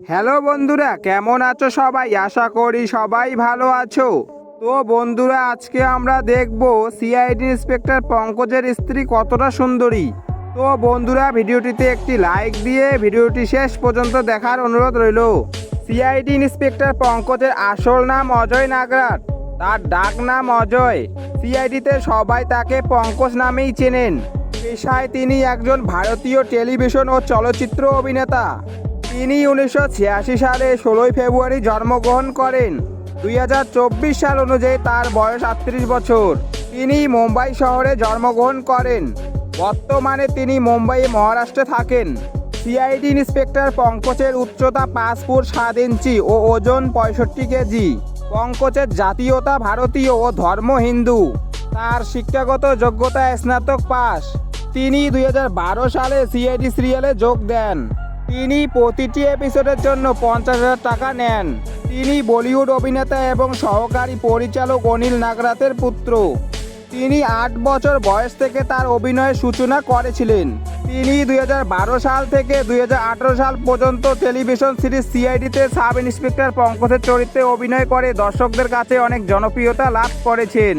Hello বন্ধুরা, কেমন আছো সবাই? আশা করি সবাই ভালো আছো। তো বন্ধুরা, আজকে আমরা দেখব সিআইডি ইন্সপেক্টর পঙ্কজের স্ত্রী কতটা সুন্দরী। তো বন্ধুরা, ভিডিওটিতে একটি লাইক দিয়ে ভিডিওটি শেষ পর্যন্ত দেখার অনুরোধ রইল। সিআইডি ইন্সপেক্টর পঙ্কজের আসল নাম অজয় নাগরাট তার ডাক নাম অজয়। সিআইডিতে সবাই তাকে পঙ্কজ নামেই চেনেন। পেশায় তিনি একজন ভারতীয় টেলিভিশন ও চলচ্চিত্র অভিনেতা। তিনি উনিশশো ছিয়াশি সালে ষোলোই ফেব্রুয়ারি জন্মগ্রহণ করেন। দুই হাজার চব্বিশ সাল অনুযায়ী তার বয়স আটত্রিশ বছর। তিনি মুম্বাই শহরে জন্মগ্রহণ করেন। বর্তমানে তিনি মুম্বাই, মহারাষ্ট্রে থাকেন। সিআইডি ইন্সপেক্টর পঙ্কজের উচ্চতা পাঁচ ফুট সাত ইঞ্চি ও ওজন পঁয়ষট্টি কেজি। পঙ্কজের জাতীয়তা ভারতীয় ও ধর্ম হিন্দু। তার শিক্ষাগত যোগ্যতা স্নাতক পাস তিনি দুই হাজার বারো সালে সিআইডি সিরিয়ালে যোগ দেন। তিনি প্রতিটি এপিসোডের জন্য পঞ্চাশ হাজার টাকা নেন। তিনি বলিউড অভিনেতা এবং সহকারী পরিচালক অনিল নাগরাতের পুত্র। তিনি আট বছর বয়স থেকে তার অভিনয়ের সূচনা করেছিলেন। তিনি দুই হাজার বারো সাল থেকে দু হাজার আঠেরো সাল পর্যন্ত টেলিভিশন সিরিজ সিআইডিতে সাব ইন্সপেক্টর পঙ্কজের চরিত্রে অভিনয় করে দর্শকদের কাছে অনেক জনপ্রিয়তা লাভ করেছেন।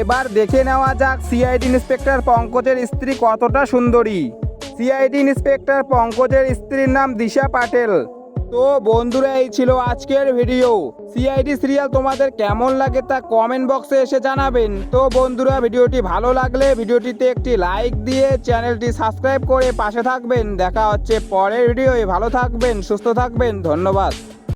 এবার দেখে নেওয়া যাক সিআইডি ইন্সপেক্টর পঙ্কজের স্ত্রী কতটা সুন্দরী। সিআইডি ইন্সপেক্টর পঙ্কজের স্ত্রীর নাম দিশা পাটেল। তো বন্ধুরা, এই ছিল আজকের ভিডিও। সিআইডি সিরিয়াল তোমাদের কেমন লাগে তা কমেন্ট বক্সে এসে জানাবেন। তো বন্ধুরা, ভিডিওটি ভালো লাগলে ভিডিওটিতে একটি লাইক দিয়ে চ্যানেলটি সাবস্ক্রাইব করে পাশে থাকবেন। দেখা হচ্ছে পরের ভিডিওয়ে। ভালো থাকবেন, সুস্থ থাকবেন। ধন্যবাদ।